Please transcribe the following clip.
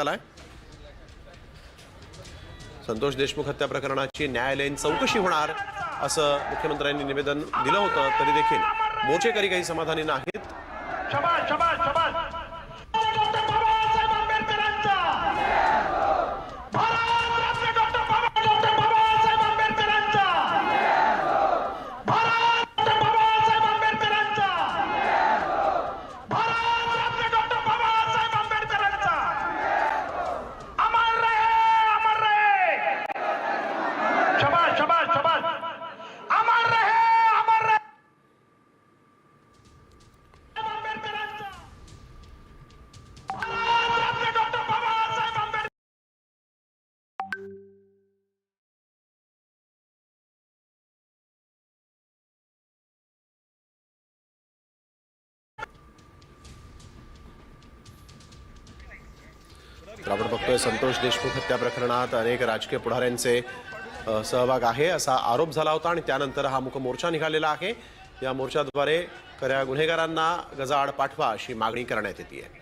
आलाय. संतोष देशमुख हत्या प्रकरणाची न्यायालयीन चौकशी होणार असं मुख्यमंत्र्यांनी निवेदन दिलं होतं तरी देखील मोर्चेकरी काही समाधानी नाहीत. तर आपण बघतोय संतोष देशमुख हत्या प्रकरणात. अनेक राजकीय पुढाऱ्यांचे सहभाग आहे असा आरोप झाला होता आणि त्यानंतर हा मुक मोर्चा निघालेला आहे. या मोर्चाद्वारे खऱ्या गुन्हेगारांना गजाआड पाठवा अशी मागणी करण्यात येते. आहे